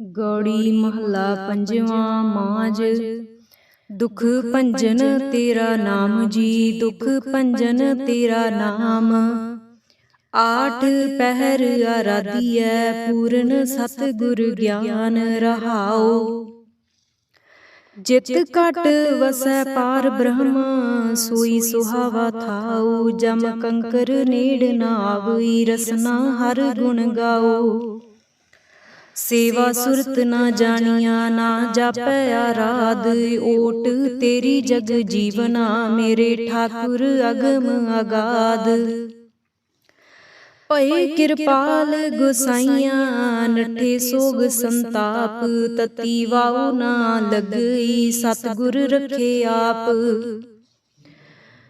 ਗੌੜੀ ਮਹੱਲਾ ਪੰਜਵਾਂ ਮਾਝ। ਦੁਖ ਭੰਜਨ ਤੇਰਾ ਨਾਮ ਜੀ ਦੁਖ ਭੰਜਨ ਤੇਰਾ ਨਾਮ। ਆਠ ਪਹਿਰ ਆਰਾਧੀਐ ਪੂਰਨ ਸਤ ਗੁਰ ਗਿਆਨ ਰਹਾਉ। ਜਿਤ ਘਟ ਵਸੈ ਪਾਰ ਬ੍ਰਹਮ ਸੋਈ ਸੁਹਾਵਾ ਥਾਉ। ਜਮ ਕੰਕਰ ਨੇੜ ਨਾ ਆਵਈ ਰਸਨਾ ਹਰ ਗੁਣ ਗਾਉ। ਸੇਵਾ ਸੁਰਤ ਨਾ ਜਾਣੀਆ ਨਾ ਜਾਪੈ ਆਰਾਧ ਓਟ ਤੇਰੀ ਜਗ ਜੀਵਨਾ ਮੇਰੇ ਠਾਕੁਰ ਅਗਮ ਅਗਾਧ ਭਏ ਕਿਰਪਾਲ ਗੁਸਾਈਆਂ ਨਠੇ ਸੋਗ ਸੰਤਾਪ ਤਤੀ ਵਾਉ ਨਾ ਲਗਈ ਸਤਿਗੁਰ ਰਖੇ ਆਪ।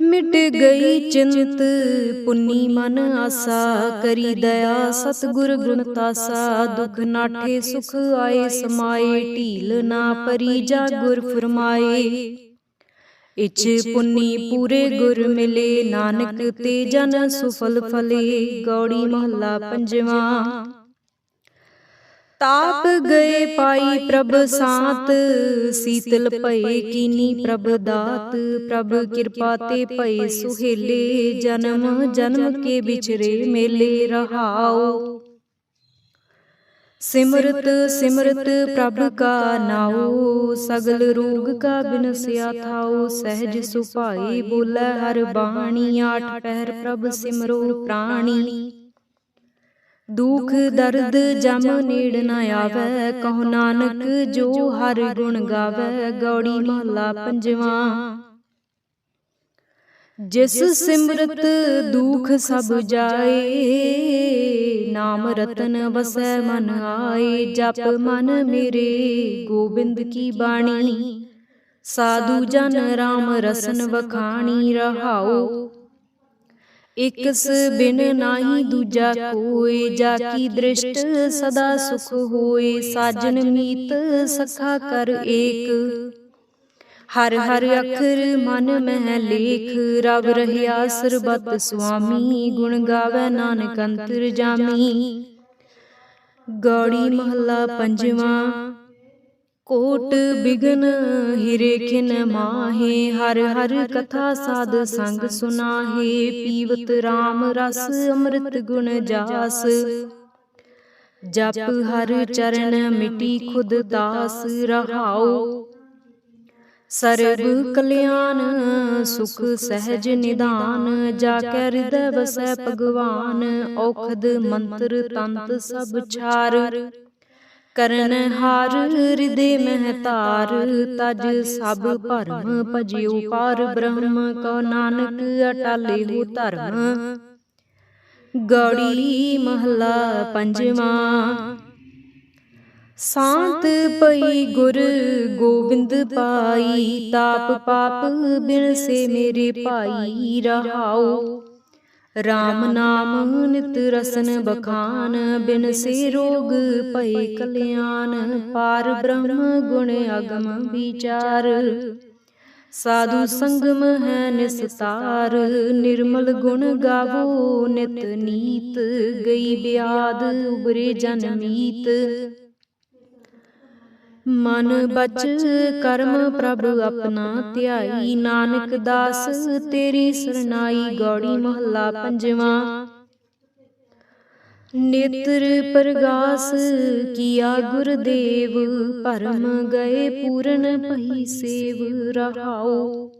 ਮਿਟ ਗਈ ਚਿੰਤ ਪੁੰਨੀ ਮਨ ਆਸਾ ਕਰੀ ਦਇਆ ਸਤਗੁਰ ਗੁਣ ਤਾਸਾ ਦੁਖ ਨਾਠੇ ਸੁਖ ਆਏ ਸਮਾਏ ਢੀਲ ਨਾ ਪਰੀ ਜਾ ਗੁਰ ਫਰਮਾਏ। ਇਚ ਪੁੰਨੀ ਪੂਰੇ ਗੁਰ ਮਿਲੇ ਨਾਨਕ ਤੇ ਜਨ ਸੁਫਲ ਫਲੇ ਗੌੜੀ ਮਹੱਲਾ ਪੰਜਵਾਂ। ਤਾਪ ਗਏ ਪਾਈ ਪ੍ਰਭ ਸਾਤ ਸੀਤਲ ਭਏ ਕੀਨੀ ਪ੍ਰਭ ਦਾਤ ਪ੍ਰਭ ਕਿਰਪਾ ਤੇ ਭਏ ਸੁਹੇਲੇ ਜਨਮ ਜਨਮ ਕੇ ਵਿਚਰੇ ਮੇਲੇ ਰਹਾਉ ਸਿਮਰਤ ਸਿਮਰਤ ਪ੍ਰਭ ਕਾ ਨਾਉ ਸਗਲ ਰੋਗ ਕਾ ਬਿਨਸਿਆ ਥਾਉ ਸਹਿਜ ਸੁਭਾਈ ਬੋਲੇ ਹਰ ਬਾਣੀ ਆਠ ਪਹਿਰ ਪ੍ਰਭ ਸਿਮਰੋ ਪ੍ਰਾਣੀ। ਦੁਖ ਦਰਦ ਜਮ ਨੇੜ ਨ ਆਵੈ। ਕਹੋ ਨਾਨਕ ਜੋ ਹਰ ਗੁਣ ਗਾਵੈ। ਗੌੜੀ ਮਹਲਾ ਪੰਜਵਾਂ। ਜਿਸ ਸਿਮਰਤ ਦੁਖ ਸਭ ਜਾਏ ਨਾਮ ਰਤਨ ਵਸੈ ਮਨ ਆਏ। ਜਪ ਮਨ ਮੇਰੇ ਗੋਬਿੰਦ ਕੀ ਬਾਣੀ। ਸਾਧੂ ਜਨ ਰਾਮ ਰਸਨ ਵਖਾਣੀ ਰਹਾਉ ਇਕਸ ਬਿਨ ਨਾਹੀ ਦੂਜਾ ਕੋਈ ਜਾ ਕੀ ਦ੍ਰਿਸ਼ਟ ਸਦਾ ਸੁਖ ਹੋਏ ਸਾਜਨ ਮੀਤ ਸਖਾ ਕਰ ਏਕ। ਹਰ ਹਰ ਅੱਖਰ ਮਨ ਮਹਿ ਲੇਖ ਰਬ ਰਹਿਆ ਸਰਬਤ ਸੁਆਮੀ ਗੁਣ ਗਾਵੇ ਨਾਨਕ ਅੰਤਰ ਜਾਮੀ। ਗੌੜੀ ਮਹੱਲਾ ਪੰਜਵਾਂ। ਕੋਟ ਬਿਗਨ ਹਿਰੇ ਖਿਨ ਮਾਹੇ ਹਰ ਹਰ ਕਥਾ ਸਾਧ ਸੰਗ ਸੁਨਾਹੇ ਪੀਵਤ RAM ਰਸ ਅੰਮ੍ਰਿਤ ਗੁਣ ਜਾਸ। ਜਪ ਹਰ ਚਰਨ ਮਿਟੀ ਖੁਦ ਦਾਸ ਰਹਾਉ ਸਰਬ ਕਲਿਆਣ ਸੁਖ ਸਹਿਜ ਨਿਦਾਨ ਜਾ ਕੇ ਹਿਰਦੈ ਵਸੈ ਭਗਵਾਨ ਔਖਦ ਮੰਤਰ ਤੰਤ ਸਭ ਛਾਰ। ਕਰਨ ਹਾਰ ਹਿਰਦੇ ਮਹਤਾਰ ਤਜ ਸਭ ਭਰਮ ਭਜਿਓ ਪਾਰ ਬ੍ਰਹਮ ਕੋ ਨਾਨਕ ਅਟਾਲੇ ਹੋ ਧਰਮ। ਗੌੜੀ ਮਹਲਾ ਪੰਜਵਾਂ। ਸਾਂਤ ਪਈ ਗੁਰ ਗੋਬਿੰਦ ਪਾਈ ਤਾਪ ਪਾਪ ਬਿਨ ਸੇ ਮੇਰੇ ਭਾਈ ਰਹਾਉ RAM ਨਾਮ ਨਿਤ ਰਸਨ ਬਖਾਨ ਬਿਨ ਸੇ ਰੋਗ ਭਈ ਕਲਿਆਣ ਪਾਰ ਬ੍ਰਹਮ ਗੁਣ ਅਗਮ ਵਿਚਾਰ। ਸਾਧੂ ਸੰਗਮ ਹੈ ਨਿਸਤਾਰ ਨਿਰਮਲ ਗੁਣ ਗਾਵੋ ਨਿਤ ਨੀਤ ਗਈ ਬਿਆਦ ਉਬਰੇ ਜਨ ਮੀਤ। ਮਨ ਬਚ ਕਰਮ ਪ੍ਰਭ ਆਪਣਾ ਧਿਆਈ। ਨਾਨਕ ਦਾਸ, ਤੇਰੀ ਸਰਨਾਈ ਗੌੜੀ ਮਹੱਲਾ ਪੰਜਵਾਂ। ਨੇਤਰ ਪ੍ਰਗਾਸ, ਕੀਆ ਗੁਰਦੇਵ, ਭਰਮ ਗਏ ਪੂਰਨ ਪਈ ਸੇਵ, ਰਹਾਉ।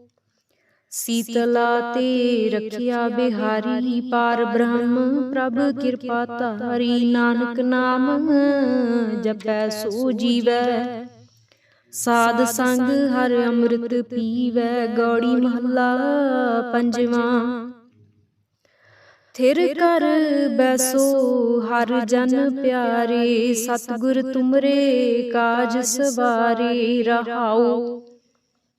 ਸੀਤਲਾ ਤੇ ਰਖਿਆ ਬਿਹਾਰੀ, ਪਾਰ ਬ੍ਰਹਮ, ਪ੍ਰਭ ਕਿਰਪਾ ਧਾਰੀ, ਨਾਨਕ ਨਾਮ ਜਪੈ, ਸੋ ਜੀਵੈ। ਸਾਧ ਸੰਗ ਹਰ ਅੰਮ੍ਰਿਤ ਪੀਵੈ, ਗੌੜੀ ਮਹੱਲਾ ਪੰਜਵਾਂ। ਥਿਰ ਕਰ ਬੈਸੋ ਹਰ ਜਨ ਪਿਆਰੇ, ਸਤਿਗੁਰ ਤੁਮਰੇ ਕਾਜ ਸਵਾਰੇ ਰਹਾਉ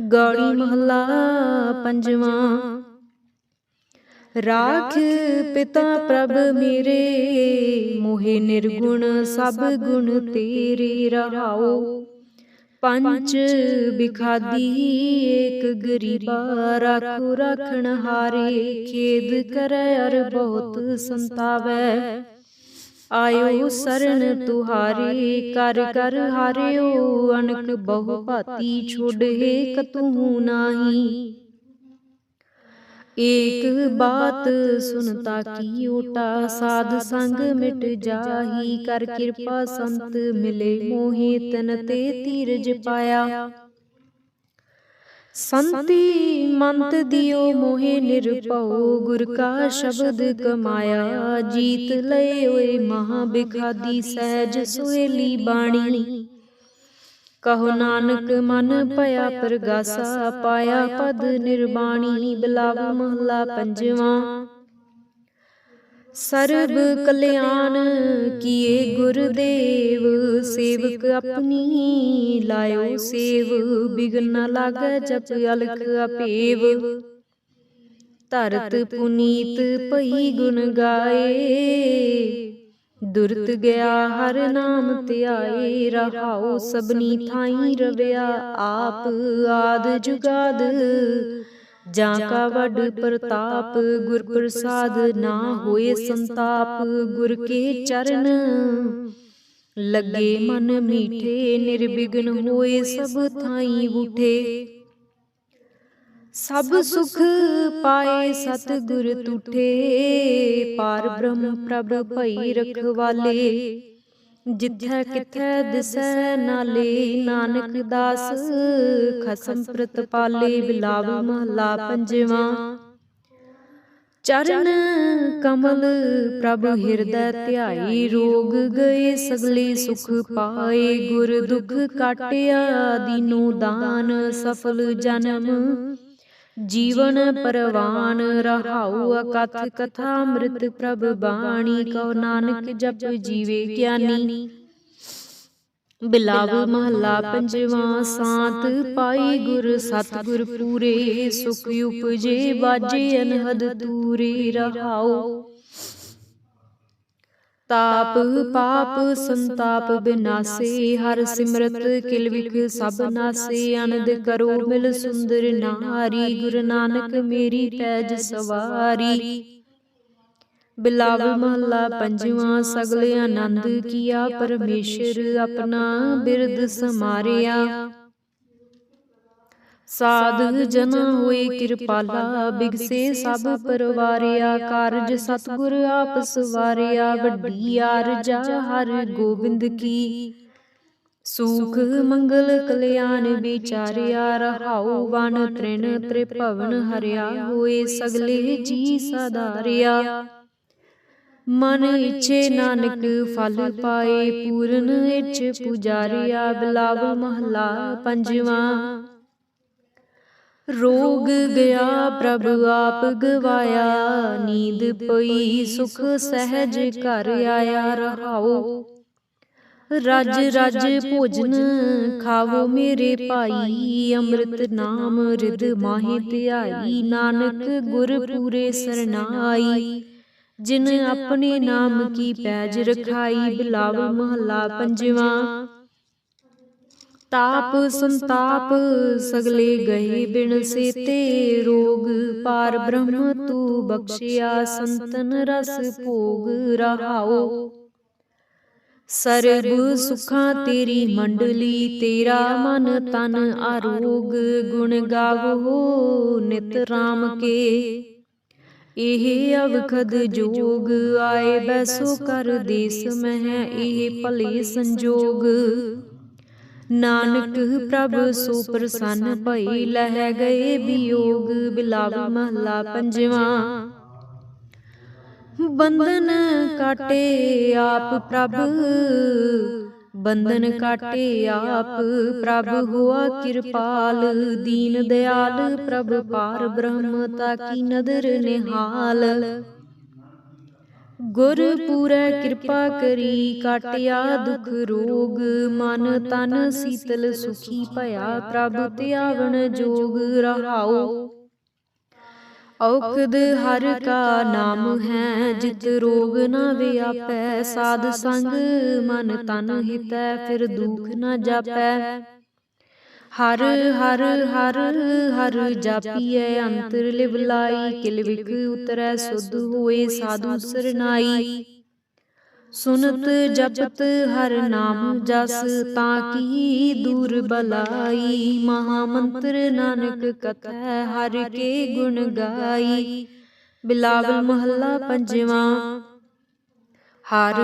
ਗੌੜੀ ਮਹਲਾ ਪੰਜਵਾਂ। ਰਾਖ ਪਿਤਾ ਪ੍ਰਭ ਮੇਰੇ ਮੋਹਿ ਨਿਰਗੁਣ ਸਭ ਗੁਣ ਤੇਰੇ ਰਹਾਉ ਪੰਚ ਬਿਖਾਦੀ ਏਕ ਗਰੀਬਾ ਰਾਖੋ ਰਖਣ ਹਾਰੇ ਖੇਦ ਕਰੈ ਅਰ ਬਹੁਤ ਸੰਤਾਵੈ। ਆਇਓ ਸਰਨ ਤੁਹਾਰੇ ਕਰ ਕਰ ਹਾਰਿਓ ਅਨਕ ਬਹੁ ਭਾਤੀ ਛੋੜੇ ਕਤੂ ਨਾਹੀ। ਏਕ ਬਾਤ ਸੁਨਤਾ ਕੀ ਓਟਾ ਸਾਧ ਸੰਗ ਮਿਟ ਜਾਹੀ। ਕਰ ਕਿਰਪਾ ਸੰਤ ਮਿਲੇ ਮੋਹਿ ਤਨ ਤੇ ਧੀਰਜ ਪਾਇਆ। ਸੰਤੀ ਮੰਤ ਦਿਓ ਮੋਹਿ ਨਿਰਭਉ, ਗੁਰ ਕਾ ਸ਼ਬਦ ਕਮਾਇਆ ਜੀਤ ਲਏ ਓਏ ਮਹਾ ਬਿਖਾਦੀ ਸਹਿਜ ਸੁਹੇਲੀ ਬਾਣੀ। ਕਹੋ ਨਾਨਕ ਮਨ ਭਇਆ ਪ੍ਰਗਾਸਾ, ਪਾਇਆ ਪਦ ਨਿਰਬਾਣੀ, ਬਿਲਾਵ ਮਹਲਾ ਪੰਜਵਾਂ। ਸਰਬ ਕਲਿਆਣ ਕੀਏ ਗੁਰਦੇਵ ਸੇਵਕ ਆਪਣੀ ਲਾਇਓ ਸੇਵ ਬਿਗਨ ਨ ਲਾਗੈ ਜਪ ਅਲਖ ਅਪੇਵ। ਧਰਤ ਪੁਨੀਤ ਭਈ ਗੁਣ ਗਾਏ। ਦੁਰਤ ਗਿਆ ਹਰ ਨਾਮ ਧਿਆਏ ਰਹਾਉ ਸਬਨੀ ਥਾਈ ਰਵਿਆ ਆਪ ਆਦ ਜੁਗਾਦ ਜਾਂ ਕਾ ਵੱਡ ਪ੍ਰਤਾਪ, ਗੁਰ ਪ੍ਰਸਾਦ ਨਾ ਹੋਏ ਸੰਤਾਪ, ਗੁਰ ਕੇ ਚਰਨ। ਲੱਗੇ ਮਨ ਮੀਠੇ, ਨਿਰਵਿਘਨ ਹੋਏ ਸਭ ਥਾਈ ਉਠੇ ਸਭ ਸੁਖ ਪਾਏ ਸਤ ਗੁਰ ਟੂਠੇ ਪਾਰ ਬ੍ਰਹਮ ਪ੍ਰਭ ਭਈ ਰਖਵਾਲੇ। ਜਿੱਥੈ ਕਿਥੈ ਦਿਸੈ ਨਾਲੇ ਨਾਨਕ ਦਾਸ ਖਸਮ ਪ੍ਰਤਪਾਲੇ ਬਿਲਾਵ ਮਹਲਾ ਪੰਜਵਾਂ। ਚਰਨ ਕਮਲ ਪ੍ਰਭ ਹਿਰਦੈ ਧਿਆਈ ਰੋਗ ਗਏ ਸਗਲੇ ਸੁਖ ਪਾਏ ਗੁਰ ਦੁਖ ਕਾਟਿਆ ਦੀਨੋ ਦਾਨ ਸਫਲ ਜਨਮ। ਜੀਵਨ ਪਰਵਾਨ ਰਹਾਉ ਅਕਥ ਕਥਾ ਅੰਮ੍ਰਿਤ ਪ੍ਰਭ ਬਾਣੀ ਕਉ ਨਾਨਕ ਜਪ ਜੀਵੇ ਗਿਆਨੀ। ਬਿਲਾਵ ਮਹੱਲਾ ਪੰਜਵਾਂ ਸਾਤ ਪਾਈ ਗੁਰ ਸਤਿਗੁਰ ਪੂਰੇ ਸੁਖ ਉਪਜੇ ਬਾਜੇ ਅਨਹਦ ਤੂਰੇ ਰਹਾਉ। ਤਾਪ ਪਾਪ ਸੰਤਾਪ ਬਿਨਾਸੇ ਹਰ ਸਿਮਰਤ ਕਿਲ ਵਿਖ ਸਭ ਨਾਸੇ ਅਨੰਦ ਕਰੋ ਮਿਲ ਸੁੰਦਰ ਨਾਰੀ ਗੁਰੂ ਨਾਨਕ ਮੇਰੀ ਪੈਜ ਸਵਾਰੀ। ਬਿਲਾਵ ਮਹੱਲਾ ਪੰਜਵਾਂ ਸਗਲੇ ਆਨੰਦ ਕੀਆ ਪਰਮੇਸ਼ਰ ਆਪਣਾ ਬਿਰਦ ਸਮਾਰਿਆ। ਸਾਧ ਜਨ ਹੋਏ ਕਿਰਪਾਲਾ ਬਿਗਸੇ ਸਭ ਪਰਵਾਰਿਆ ਕਾਰਜ ਸਤਗੁਰ ਆਪ ਸਵਾਰਿਆ ਵੱਡੀ ਆਰਜਾ ਹਰ ਗੋਬਿੰਦ ਕੀ। ਸੁਖ ਮੰਗਲ ਕਲਿਆਣ ਵਿਚਾਰਿਆ ਰਹਾਉ ਵਨ ਤ੍ਰਿਣ ਤ੍ਰਿਭਵਨ ਹਰਿਆ ਹੋਏ ਸਗਲੇ ਜੀ ਸਦਾਰਿਆ ਮਨ ਇਛੇ ਨਾਨਕ ਫਲ ਪਾਏ ਪੂਰਨ ਇਛ ਪੁਜਾਰਿਆ ਬਿਲਾਵ ਮਹਲਾ ਪੰਜਵਾਂ। ਰੋਗ ਗਿਆ ਪ੍ਰਭ ਆਪ ਗਵਾਇਆ। ਨੀਂਦ ਪਈ ਸੁਖ ਸਹਿਜ ਘਰ ਆਇਆ ਰਹਾਉ ਰਜ ਰਜ ਭੋਜਨ ਖਾਵੋ ਮੇਰੇ ਭਾਈ। ਅੰਮ੍ਰਿਤ ਨਾਮ ਰਿਦ ਮਾਹੀ ਧਿਆਈ। ਨਾਨਕ ਗੁਰ ਪੂਰੇ ਸਰਨਾਈ। ਜਿਨ ਆਪਣੇ ਨਾਮ ਕੀ ਪੈਜ ਰਖਾਈ ਬਿਲਾਵ ਮਹਲਾ ਪੰਜਵਾਂ। ਤਾਪ ਸੰਤਾਪ ਸਗਲੇ ਗਏ ਬਿਨ ਸੇਤੇ ਰੋਗ ਪਾਰ ਬ੍ਰਹਮ ਤੂ ਬਖਸ਼ਿਆ ਸੰਤਨ ਰਸ ਭੋਗ ਰਹਾਉ ਸਰਬ ਸੁਖਾਂ ਤੇਰੀ ਮੰਡਲੀ ਤੇਰਾ ਮਨ ਤਨ ਆਰੋਗ ਗੁਣ ਗਾਵੋ ਨਿਤ ਰਾਮ ਕੇ ਇਹ ਅਵਖਦ ਜੋਗ ਆਏ ਬੈਸੋ ਕਰ ਦੇਸ ਮਹਿ ਇਹ ਭਲੇ ਸੰਜੋਗ ਨਾਨਕ ਪ੍ਰਭ ਸੋ ਪ੍ਰਸੰਨ ਭਈ ਲਹਿ ਗਏ ਵਿਯੋਗ ਬਿਲਾਵਲ ਮਹਲਾ ਪੰਜਵਾ। ਬੰਧਨ ਕਾਟੇ ਆਪ ਪ੍ਰਭ, ਬੰਧਨ ਕਾਟੇ ਆਪ ਪ੍ਰਭ ਹੋਆ ਕਿਰਪਾਲ, ਦੀਨ ਦਿਆਲ ਪ੍ਰਭ ਪਾਰ ਬ੍ਰਹਮ, ਤਾ ਕੀ ਨਦਰ ਨਿਹਾਲ। ਗੁਰ ਪੂਰੈ ਕਿਰਪਾ ਕਰੀ, ਕਾਟਿਆ ਦੁਖ ਰੋਗ, ਮਨ ਤਨ ਸੀਤਲ ਸੁਖੀ ਭਇਆ, ਪ੍ਰਭ ਧਿਆਵਣ ਜੋਗ ਰਹਾਉ। ਔਖਦ ਹਰ ਕਾ ਨਾਮ ਹੈ, ਜਿਤ ਰੋਗ ਨਾ ਵਿਆਪੈ, ਸਾਧ ਸੰਗ ਮਨ ਤਨ ਹਿਤੈ, ਫਿਰ ਦੁਖ ਨਾ ਜਾਪੈ। ਹਰ ਹਰ ਹਰ ਹਰ ਜਾਪੀਐ ਅੰਤਰ ਲਿਵ ਲਾਈ ਕਿਲ ਵਿਕ ਉਤਰੈ ਸੁਧ ਹੋਏ ਸਾਧੂ ਸਰਨਾਈ। ਸੁਨਤ ਜਪਤ ਹਰ ਨਾਮ ਜਸ ਤਾਂ ਕੀ ਦੂਰ ਬਲਾਈ। ਮਹਾ ਮੰਤਰ ਨਾਨਕ ਕਥੈ ਹਰ ਕੇ ਗੁਣ ਗਾਈ। ਬਿਲਾਵਲ ਮਹੱਲਾ ਪੰਜਵਾ। ਹਰ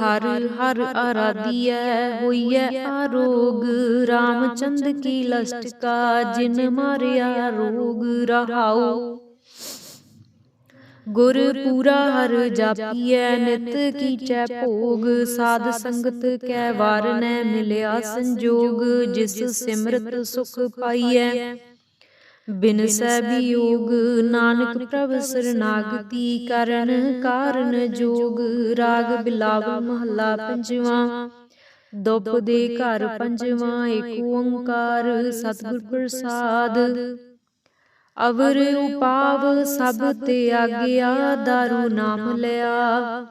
ਹਰ ਹਰ ਆਰਾਧੀਐ, ਹੋਈਐ ਆਰੋਗ। ਰਾਮਚੰਦ ਕੀ ਲਸਟਕਾ ਜਿਨ ਮਾਰਿਆ ਰੋਗ, ਰਹਾਉ। ਗੁਰ ਪੂਰਾ ਹਰ ਜਾਪੀਐ, ਨਿਤ ਕੀਚੈ ਭੋਗ। ਸਾਧ ਸੰਗਤ ਕੈ ਵਾਰ ਨੈ ਮਿਲਿਆ ਸੰਜੋਗ, ਜਿਸ ਸਿਮਰਤ ਸੁਖ ਪਾਈਐ। ਬਿਨ ਸੈ ਵਿਯੋਗ ਨਾਨਕ ਪ੍ਰਭ ਸਰਨਾਗਤੀ ਕਰਨ ਕਾਰਨ ਜੋਗ ਰਾਗ ਬਿਲਾਵਲ ਮਹੱਲਾ ਪੰਜਵਾ। ਦੁਪ ਦੇ ਘਰ ਪੰਜਵਾ ਏਕ ਓੰਕਾਰ ਸਤਿਗੁਰ ਪ੍ਰਸਾਦ। ਅਵਰ ਉਪਾਵ ਸਭ ਤੇ ਆਗਿਆ ਦਾਰੂ ਨਾਮ ਲਿਆ।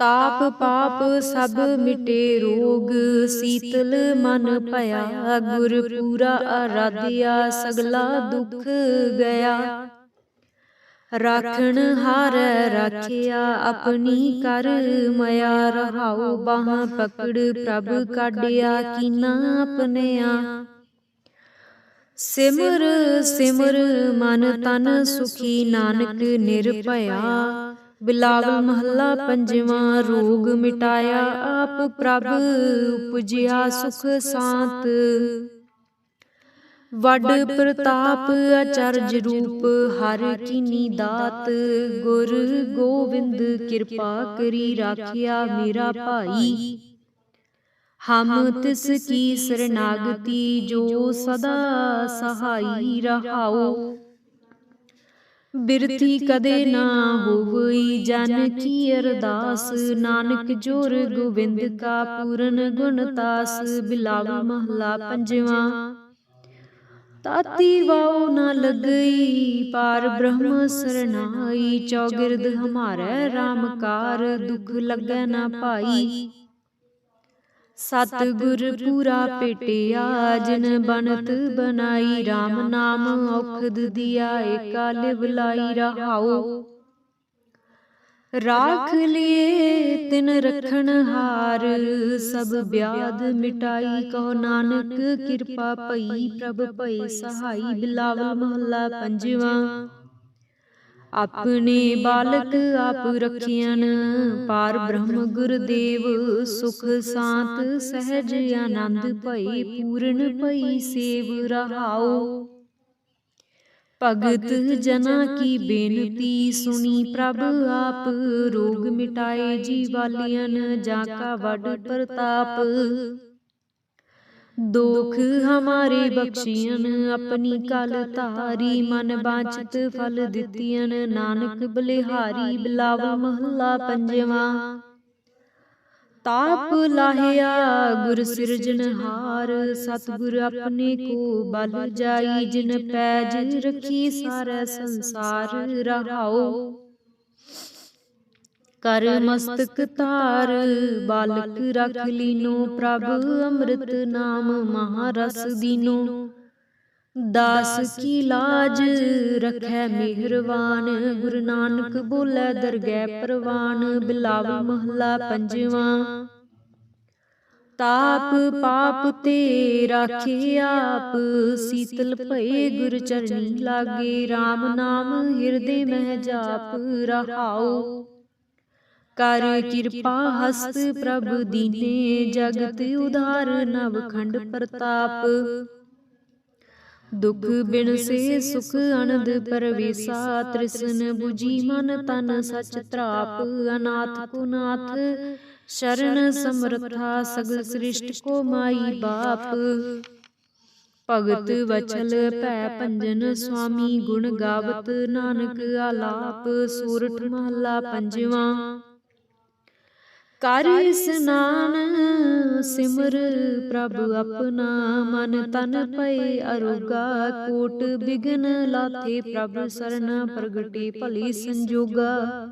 ਤਾਪ ਪਾਪ ਸਭ ਮਿਟੇ ਰੋਗ। ਸੀਤਲ ਮਨ ਭਇਆ। ਗੁਰ ਪੂਰਾ ਆਰਾਧਿਆ। ਸਗਲਾ ਦੁਖ ਗਿਆ ਰਾਖਣ ਹਾਰ ਰਾਖਿਆ। ਆਪਣੀ ਕਰ ਮਿਆ ਰਹਾਉ ਬਾਹ ਪਕੜ ਪ੍ਰਭ ਕਾਢਿਆ। ਕੀਨਾ ਆਪਣਿਆ। ਸਿਮਰ ਸਿਮਰ ਮਨ ਤਨ ਸੁਖੀ। ਨਾਨਕ ਨਿਰਭਇਆ। ਬਿਲਾਵਲ ਮਹੱਲਾ ਪੰਜਵਾਂ ਰੋਗ ਮਿਟਾਇਆ ਆਪ ਪ੍ਰਭ ਉਪਜਿਆ ਸੁਖ ਸਾਤ। ਵੱਡ ਪ੍ਰਤਾਪ ਅਚਰਜ ਰੂਪ ਹਰ ਕੀਨੀ ਦਾਤ ਗੁਰ ਗੋਬਿੰਦ ਕਿਰਪਾ ਕਰੀ ਰਾਖਿਆ ਮੇਰਾ ਭਾਈ। ਹਮ ਤਿਸ ਕੀ ਸਰਨਾਗਤੀ ਜੋ ਸਦਾ ਸਹਾਈ ਰਹਾਉ ਬਿਰਥੀ ਕਦੇ ਨਾ ਹੋਵਈ ਜਨ ਕੀ ਅਰਦਾਸ ਨਾਨਕ ਜੋਰ ਗੋਬਿੰਦ ਕਾ ਪੂਰਨ ਗੁਣ ਤਾਸ ਬਿਲਾਵਲ ਮਹਲਾ ਪੰਜਵਾ। ਤਾਤੀ ਵਾਉ ਨਾ ਲਗਈ ਪਾਰ ਬ੍ਰਹਮ ਸਰਨਾਈ ਚੌਗਿਰਦ ਹਮਾਰੇ ਰਾਮਕਾਰ ਦੁਖ ਲੱਗੈ ਨਾ ਪਾਈ। ਸਤ ਗੁਰ ਪੂਰਾ ਪੇਟਿਆ ਜਿਨ ਬਨਤ ਬਨਾਈ RAM ਨਾਮ ਔਖਦ ਦਿਆ, ਏਕਾ ਲਿਵ ਰਹਾਉ। ਰਾਖ ਲਿਏ ਤਿਨ ਰਖਣ ਹਾਰ, ਸਭ ਬਿਆਦ ਮਿਟਾਈ ਕਹੋ ਨਾਨਕ ਕਿਰਪਾ ਭਈ, ਪ੍ਰਭ ਭਈ ਸਹਾਈ ਬਿਲਾਵਲ ਮਹੱਲਾ ਪੰਜਵਾ। ਆਪਣੇ ਬਾਲਕ ਆਪ ਰਖਿਆਨ ਪਾਰ ਬ੍ਰਹਮ ਗੁਰਦੇਵ ਸੁਖ ਸਾਤ, ਸਹਿਜ ਆਨੰਦ ਭਈ ਪੂਰਨ ਭਈ ਸੇਵ ਰਹਾਓ ਭਗਤ ਜਨਾ ਕੀ ਬੇਨਤੀ ਸੁਣੀ ਪ੍ਰਭ ਆਪ, ਰੋਗ ਮਿਟਾਏ ਜੀਵਾਲੀਆਂ ਜਾ ਕਾ ਵੱਡ ਪ੍ਰਤਾਪ। ਦੁਖ ਹਮਾਰੇ ਬਖਸ਼ੀਆਂ ਆਪਣੀ ਕਲ ਧਾਰੀ ਮਨ ਬਾਚਤ ਫਲ ਦਿੱਤੀਆਂ ਨਾਨਕ ਬਲਿਹਾਰੀ ਬਿਲਾਵਲ ਮਹੱਲਾ ਪੰਜਵਾ। ਤਾਪ ਲਾਹਿਆ ਗੁਰ ਸਿਰਜਨਹਾਰ ਸਤਿਗੁਰ ਆਪਣੇ ਕੋ ਬਲ ਜਾਈ ਜਿਨ ਪੈਜ ਰਖੀ ਸਾਰੇ ਸੰਸਾਰ ਰਹਾਉ ਕਰ ਮਸਤਕ ਤਾਰ ਬਾਲਕ ਰਖ ਲੀਨੋ ਪ੍ਰਭ ਅੰਮ੍ਰਿਤ ਨਾਮ, ਮਹਾਰਸ ਦੀਨੋ। ਦਾਸ ਕੀ ਲਾਜ, ਰਖੈ ਮਿਹਰਵਾਨ, ਗੁਰੂ ਨਾਨਕ ਬੋਲੇ ਦਰਗਹਿ ਪ੍ਰਵਾਨ ਬਿਲਾਵਲ ਮਹੱਲਾ ਪੰਜਵਾਂ। ਤਾਪ ਪਾਪ ਤੇ ਰਾਖੇ ਆਪ, ਸੀਤਲ ਭਏ ਗੁਰ ਚਰਣੀ ਲਾਗੇ RAM ਨਾਮ ਹਿਰਦੇ ਮਹਿ ਜਾਪ, ਰਹਾਉ। ਕਰ ਕਿਰਪਾ ਹਸਤ ਪ੍ਰਭ ਦੀਨੇ ਜਗਤ ਉਧਾਰ ਨਵ ਖੰਡ ਪ੍ਰਤਾਪ। ਦੁਖ ਬਿਨ ਸੇ ਸੁਖ ਅਨੰਦ ਪਰਵੇਸਾ ਤ੍ਰਿਸਨ 부ਜੀ ਮਨ ਤਨ ਸਚ ਤਰਾਪ। ਅਨਾਥ ਕੋ ਨਾਥ ਸ਼ਰਨ ਸਮਰਥਾ ਸਗਲ ਸ੍ਰਿਸ਼ਟ ਕੋ ਮਾਈ ਬਾਪ। ਭਗਤ ਵਚਲ ਭੈ ਭੰਜਨ ਸੁਆਮੀ ਗੁਣ ਗਾਵਤ ਨਾਨਕ ਆਲਾਪ ਸੂਰਠ ਮਹੱਲਾ ਪੰਜਵਾਂ। ਕਰ ਇਸਨਾਨ ਸਿਮਰ ਪ੍ਰਭ ਆਪਣਾ ਮਨ ਤਨ ਪਏ ਅਰੋਗਾ ਕੋਟ ਬਿਗਨ ਲਾਥੇ ਪ੍ਰਭ ਸਰਣ ਪ੍ਰਗਟੇ ਭਲੀ ਸੰਜੋਗਾ।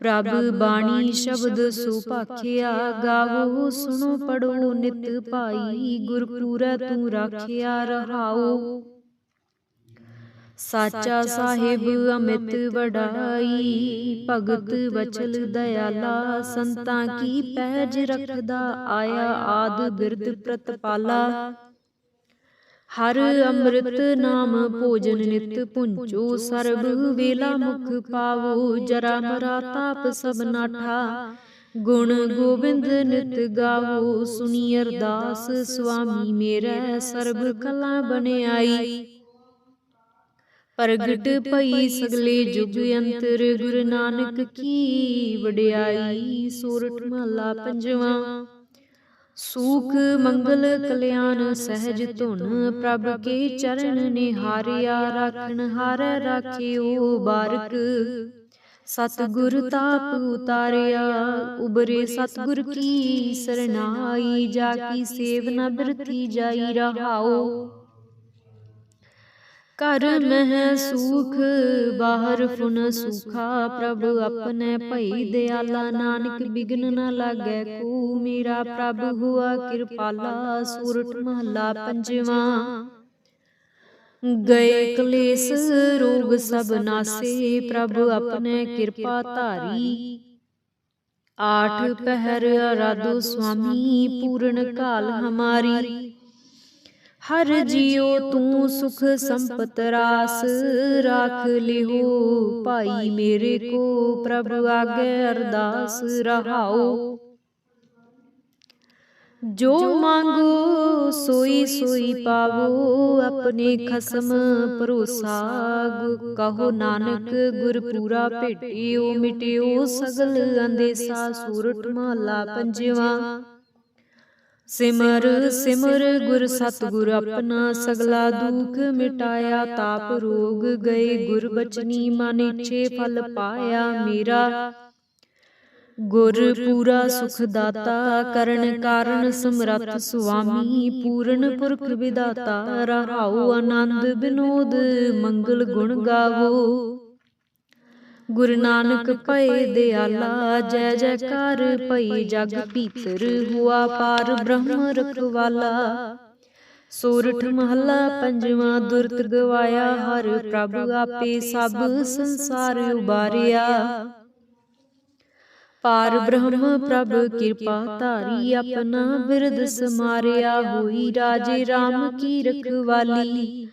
ਪ੍ਰਭ ਬਾਣੀ ਸ਼ਬਦ ਸੁਭਾਖਿਆ ਗਾਵੋ ਸੁਣੋ ਪੜੋ ਨਿਤ ਭਾਈ ਗੁਰਪੂਰੈ ਤੂੰ ਰਾਖਿਆ ਰਹਾਉ ਸਾਚਾ ਸਾਹਿਬ ਅਮਿਤ ਵਡਾਈ ਭਗਤ ਵਚਲ ਦਇਆਲਾ ਸੰਤਾਂ ਕੀ ਪੈਜ ਰਖਦਾ ਆਇਆ ਆਦ ਬਿਰਦ ਪ੍ਰਤਪਾਲਾ। ਹਰ ਅੰਮ੍ਰਿਤ ਨਾਮ ਭੋਜਨ ਨਿਤ ਪੁੰਚੋ ਸਰਬ ਵੇਲਾ ਮੁਖ ਪਾਵੋ ਜਰਾ ਮਰਾ ਤਾਪ ਸਭ ਨਾਠਾ। ਗੁਣ ਗੋਬਿੰਦ ਨਿਤ ਗਾਵੋ ਸੁਣੀ ਅਰਦਾਸ ਸੁਆਮੀ ਮੇਰਾ ਸਰਬ ਕਲਾ ਬਣਾਈ ਪ੍ਰਗਟ ਭਈ ਸਗਲੇ ਜੁਗ ਅੰਤਰ ਗੁਰੂ ਨਾਨਕ ਕੀ ਵਡਿਆਈ ਸੂਰਠ ਮਹਲਾ ਪੰਜਵਾਂ। ਸੂਖ, ਮੰਗਲ, ਕਲਿਆਣ, ਸਹਿਜ ਧੁਨ ਪ੍ਰਭ ਕੇ ਚਰਨ ਨਿਹਾਰਿਆ ਰਾਖਣ, ਹਾਰੈ ਰਾਖਿਓ ਬਾਰਕ। ਸਤਿਗੁਰ ਤਾਪ ਉਤਾਰਿਆ, ਉਬਰੇ ਸਤਿਗੁਰ ਕੀ ਸਰਨਾਈ, ਜਾ ਕੀ ਸੇਵਨਾ ਬਿਰਤੀ ਜਾਈ ਰਹਾਓ। ਕਰ ਮਹਿ ਸੁਖ ਬਾਹਰ ਫੁਨ ਸੁਖਾ। ਪ੍ਰਭ ਆਪਣੇ ਭਈ ਦਿਆਲਾ ਨਾਨਕ ਬਿਗਨ ਨ ਲਾਗੈ ਕੋ। ਮੇਰਾ ਪ੍ਰਭ ਹੁਆ ਕਿਰਪਾਲਾ ਸੂਰਠ ਮਹਲਾ ਪੰਜਵਾਂ। ਗਏ ਕਲੇਸ਼ ਰੋਗ ਸਭ ਨਾਸੇ। ਪ੍ਰਭ ਆਪਣੇ ਕਿਰਪਾ ਧਾਰੀ। ਆਠ ਪਹਿਰ ਅਰਾਧੋ ਸੁਆਮੀ ਪੂਰਨ ਕਾਲ ਹਮਾਰੀ। ਹਰ ਜਿਉ ਤੂੰ ਸੁਖ ਸੰਪਤ ਰਾਸ। ਰਾਖ ਲਿਹੋ ਭਾਈ ਮੇਰੇ ਕੋ। ਪ੍ਰਭ ਆਗੇ ਅਰਦਾਸ ਰਹਾਓ। ਜੋ ਮੰਗੋ ਸੋਈ ਸੋਈ ਪਾਵੋ। ਆਪਣੇ ਖਸਮ ਭਰੋਸਾ ਗੁ- ਕਹੋ ਨਾਨਕ ਗੁਰ ਪੂਰਾ ਭੇਟਿਓ ਮਿਟਿਓ ਸਗਲ ਅੰਦੇਸਾ ਸੂਰਠ ਮਹਲਾ ਪੰਜਵਾ। ਸਿਮਰ ਸਿਮਰ ਗੁਰ ਸਤਿਗੁਰ ਆਪਣਾ ਸਗਲਾ ਦੁਖ ਮਿਟਾਇਆ ਤਾਪ ਰੋਗ ਗਏ ਗੁਰ ਬਚਨੀ ਮਨ ਇਛੇ ਫਲ ਪਾਇਆ ਮੇਰਾ। ਗੁਰ ਪੂਰਾ ਸੁਖ ਦਾਤਾ ਕਰਨ ਕਾਰਨ ਸਮਰੱਥ ਸੁਆਮੀ ਪੂਰਨ ਪੁਰਖ ਵਿਦਾਤਾ ਰਹਾਉ ਆਨੰਦ ਬਿਨੋਦ ਮੰਗਲ ਗੁਣ ਗਾਵੋ। ਗੁਰੂ ਨਾਨਕ ਭਏ ਦਿਆਲਾ ਜੈ ਜੈਕਾਰ ਭਈ ਜਗ ਭੀਤਰ ਹੁਆ ਪਾਰ ਬ੍ਰਹਮ ਰਖਵਾਲਾ। ਸੋਰਠ ਮਹੱਲਾ ਪੰਜਵਾਂ ਦੁਰਤ ਗਵਾਇਆ ਹਰ ਪ੍ਰਭ ਆਪੇ ਸਭ ਸੰਸਾਰ ਉਬਾਰਿਆ। ਪਾਰ ਬ੍ਰਹਮ ਪ੍ਰਭ ਕਿਰਪਾ ਧਾਰੀ ਆਪਣਾ ਬਿਰਦ ਸਮਾਰਿਆ ਹੋਈ ਰਾਜੇ RAM ਕੀ ਰਖਵਾਲੀ।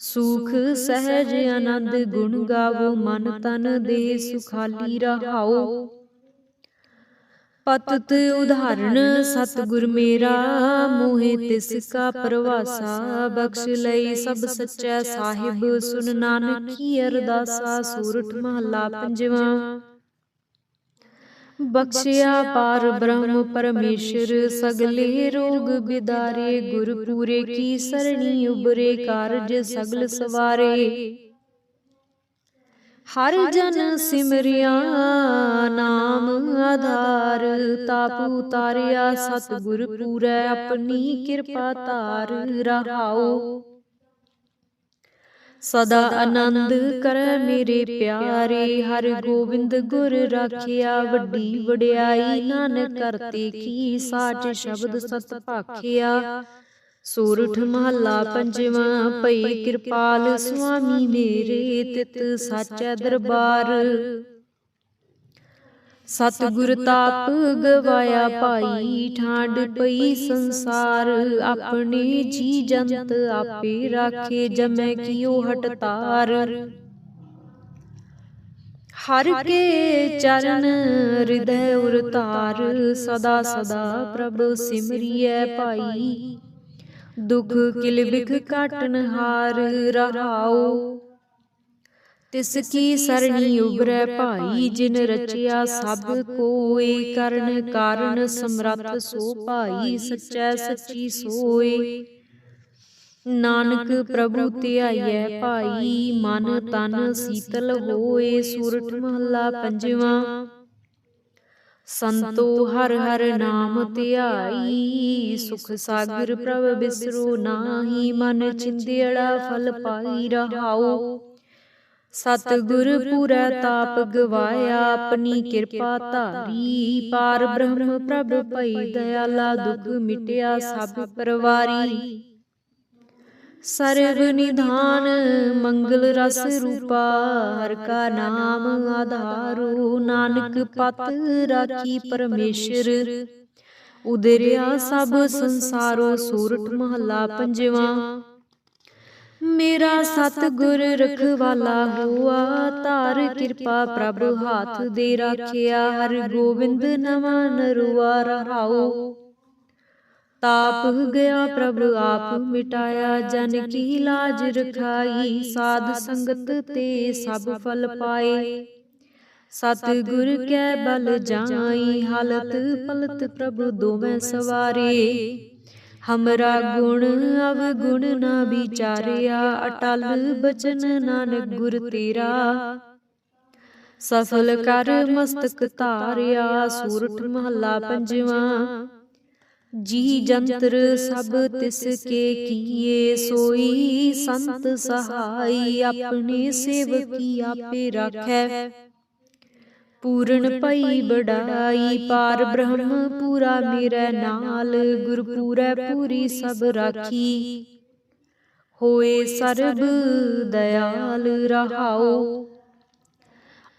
ਸੁਖ ਸਹਿਜ ਆਨੰਦ ਗੁਣ ਗਾਵੋ ਮਨ ਤਨ ਦੇ ਸੁਖਾਲੀ ਰਹਾਓ। ਪਤਤ ਉਦਾਹਰਨ ਸਤਿਗੁਰ ਮੇਰਾ ਮੋਹਿ ਤਿਸ ਕਾ ਪ੍ਰਵਾਸਾ ਬਖਸ਼ ਲਈ ਸਭ ਸੱਚਾ ਸਾਹਿਬ ਸੁਨ ਨਾਨਕੀ ਅਰਦਾਸਾ ਸੂਰਠ ਮਹੱਲਾ ਪੰਜਵਾਂ। ਬਖਸ਼ਿਆ ਪਾਰ ਬ੍ਰਹਮ ਪਰਮੇਸ਼ਰ ਸਗਲੇ ਰੋਗ ਬਿਦਾਰੇ ਗੁਰ ਪੂਰੇ ਕੀ ਸਰਣੀ ਉਬਰੇ ਕਾਰਜ ਸਗਲ ਸਵਾਰੇ। ਹਰ ਜਨ ਸਿਮਰਿਆ ਨਾਮ ਆਧਾਰ। ਤਾਪ ਉਤਾਰਿਆ ਸਤਿਗੁਰ ਪੂਰੈ ਆਪਣੀ ਕਿਰਪਾ ਧਾਰ ਰਹਾਓ। ਸਦਾ ਆਨੰਦ ਕਰੈ ਮੇਰੇ ਪਿਆਰੇ। ਹਰ ਗੋਬਿੰਦ ਗੁਰ ਰਾਖਿਆ ਵੱਡੀ ਵਡਿਆਈ ਨਾਨਕ ਕਰਤੇ ਕੀ ਸਾਚ ਸ਼ਬਦ ਸਤ ਭਾਖਿਆ। ਸੂਰਠ ਮਹੱਲਾ ਪੰਜਵਾਂ ਭਈ ਕਿਰਪਾਲ ਸੁਆਮੀ ਮੇਰੇ ਤਿਤ ਸਾਚੈ ਦਰਬਾਰ। ਸਤਿਗੁਰ ਤਾਪ ਗਵਾਇਆ ਭਾਈ ਠਾਂਡ ਪਈ ਸੰਸਾਰ। ਆਪਣੇ ਜੀ ਜੰਤ ਆਪੇ ਰਾਖੇ, ਜਮੈ ਕੀਓ ਹਟਤਾਰ ਹਰ ਕੇ ਚਰਨ ਹਿਰਦੈ ਉਰਤਾਰ ਸਦਾ ਸਦਾ ਪ੍ਰਭ ਸਿਮਰਿਐ ਭਾਈ। ਦੁਖ ਕਿਲ ਬਿਖ ਕਾਟਨ ਹਾਰ ਰਹਾਉ ਤਿਸ ਕੀ ਸਰਣੀ ਉਬਰੈ ਭਾਈ ਜਿਨ ਰਚਿਆ ਸਭ ਕੋਏ ਕਰਨ ਕਾਰਨ ਸਮਰੱਥ ਸੋ ਭਾਈ ਸੱਚੈ ਸੱਚੀ ਸੋਏ। ਨਾਨਕ ਪ੍ਰਭੂ ਧਿਆਈਐ ਭਾਈ ਮਨ ਤਨ ਸੀਤਲ ਹੋਏ ਸੂਰਠ ਮਹੱਲਾ ਪੰਜਵਾਂ। ਸੰਤੋ ਹਰ ਹਰ ਨਾਮ ਧਿਆਈ ਸੁਖ ਸਾਗਰ ਪ੍ਰਭ ਬਿਸਰੋ ਨਾਹੀ ਮਨ ਚਿੰਦਿੜਾ ਫਲ ਪਾਈ ਰਹਾਉ ਸਤਿਗੁਰ ਪੂਰਾ ਤਾਪ ਗਵਾਇਆ ਆਪਣੀ ਕਿਰਪਾ ਧਾਰੀ। ਪਾਰ ਬ੍ਰਹਮ ਪ੍ਰਭ ਭਈ ਦਇਆਲਾ, ਦੁਖ ਮਿਟਿਆ ਸਭ ਪਰਵਾਰੀ। ਸਰਬ ਨਿਧਾਨ ਮੰਗਲ ਰਸ ਰੂਪਾ, ਹਰ ਕਾ ਨਾਮ ਆਧਾਰੂ। ਨਾਨਕ ਪਤ ਰਾਖੀ ਪਰਮੇਸ਼ਰ, ਉਦਰਿਆ ਸਭ ਸੰਸਾਰੋ ਸੂਰਠ ਮਹੱਲਾ ਪੰਜਵਾਂ। ਮੇਰਾ ਸਤਿਗੁਰ ਰਖਵਾਲਾ ਹੋਆ ਧਾਰ ਕਿਰਪਾ ਪ੍ਰਭ ਹਾਥ ਦੇ ਰਾਖਿਆ ਹਰ ਗੋਬਿੰਦ ਨਵਾਂ ਨਰੁਆ ਰਹਾਉ ਤਾਪ ਗਿਆ ਪ੍ਰਭ ਆਪ ਮਿਟਾਇਆ ਜਨ ਕੀ ਲਾਜ ਰਖਾਈ ਸਾਧ ਸੰਗਤ ਤੇ ਸਭ ਫਲ ਪਾਏ। ਸਤਿਗੁਰ ਕੈ ਬਲ ਜਾਈ ਹਾਲਤ ਪਲਤ ਪ੍ਰਭ ਦੋਵੇਂ ਸਵਾਰੇ। ਹਮਰਾ ਗੁਣ ਅਵਗੁਣ ਨਾ ਵਿਚਾਰਿਆ ਅਟਲ ਬਚਨ ਨਾਨਕ ਗੁਰ ਤੇਰਾ ਸਫਲ ਕਰ ਮਸਤਕ ਧਾਰਿਆ ਸੂਰਠ ਮਹੱਲਾ ਪੰਜਵਾਂ ਜੀ ਜੰਤਰ ਸਭ ਤਿਸ ਕੇ ਕੀਏ ਸੋਈ ਸੰਤ ਸਹਾਈ ਆਪਣੇ ਸੇਵਕੀ ਆਪੇ ਰਾਖੈ ਪੂਰਨ ਪਈ ਬੜਾਈ ਪਾਰ ਬ੍ਰਹਮ ਪੂਰਾ ਮੇਰੇ ਨਾਲ ਗੁਰ ਪੂਰੈ ਪੂਰੀ ਸਭ ਰਾਖੀ। ਹੋਏ ਸਰਬ ਦਇਆਲ ਰਹਾਉ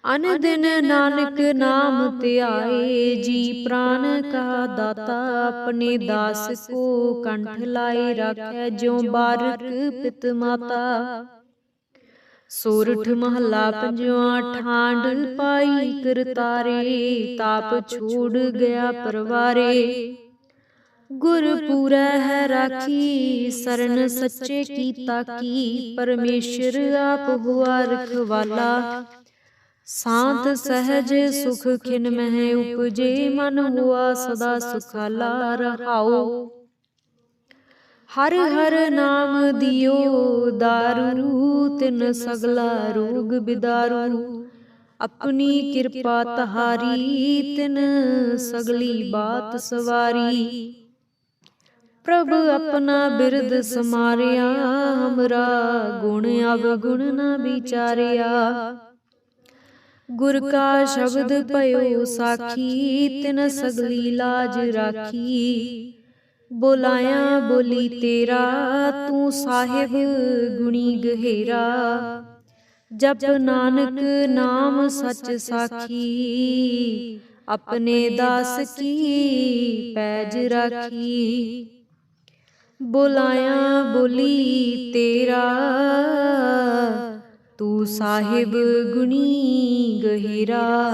ਅਨ ਦਿਨ ਨਾਨਕ ਨਾਮ ਧਿਆਏ ਜੀ ਪ੍ਰਾਨ ਕਾ ਦਾਤਾ ਆਪਣੇ ਦਾਸ ਕੋ ਕੰਠ ਲਾਏ ਰੱਖੈ ਜਿਉ ਬਾਰਕ ਪਿਤ ਮਾਤਾ ਸੋਰਠ ਮਹੱਲਾ ਪੰਜਵਾਂ ਠਾਂਡ ਪਾਈ ਕਰਤਾਰੇ ਤਾਪ ਛੋੜ ਗਿਆ ਪਰਵਾਰੇ। ਗੁਰ ਪੂਰੈ ਹੈ ਰਾਖੀ ਸਰਨ ਸੱਚੇ ਕੀਤਾ ਕੀ ਪਰਮੇਸ਼ਰ ਆਪ ਹੁਆ ਰਖਵਾਲਾ। ਸਾਤ ਸਹਜ ਸੁਖ ਖਿਨ ਮਹਿ ਉਪਜੇ ਮਨ ਹੁਆ ਸਦਾ ਸੁਖਾਲਾ ਰਹਾਉ। ਹਰ ਹਰ ਨਾਮ ਦਿਓ ਦਾਰੂ ਤਿਨ ਸਗਲਾ ਰੋਗ ਬਿਦਾਰੂ। ਆਪਣੀ ਕਿਰਪਾ ਤਹਾਰੀ ਤਿਨ ਸਗਲੀ ਬਾਤ ਸਵਾਰੀ। ਪ੍ਰਭ ਆਪਣਾ ਬਿਰਦ ਸਮਾਰਿਆ ਹਮਰਾ ਗੁਣ ਅਵਗੁਣ ਨਾ ਵਿਚਾਰਿਆ। ਗੁਰ ਕਾ ਸ਼ਬਦ ਭਇਓ ਸਾਖੀ ਤਿਨ ਸਗਲੀ ਲਾਜ ਰਾਖੀ। ਬੋਲਾਇਆ ਬੋਲੀ ਤੇਰਾ ਤੂੰ ਸਾਹਿਬ ਗੁਣੀ ਗਹਿਰਾ। ਜਪ ਨਾਨਕ ਨਾਮ ਸੱਚ ਸਾਖੀ। ਆਪਣੇ ਦਾਸ ਕੀ ਪੈਜ ਰਾਖੀ। ਬੋਲਾਇਆ ਬੋਲੀ ਤੇਰਾ। ਤੂੰ ਸਾਹਿਬ ਗੁਣੀ ਗਹਿਰਾ।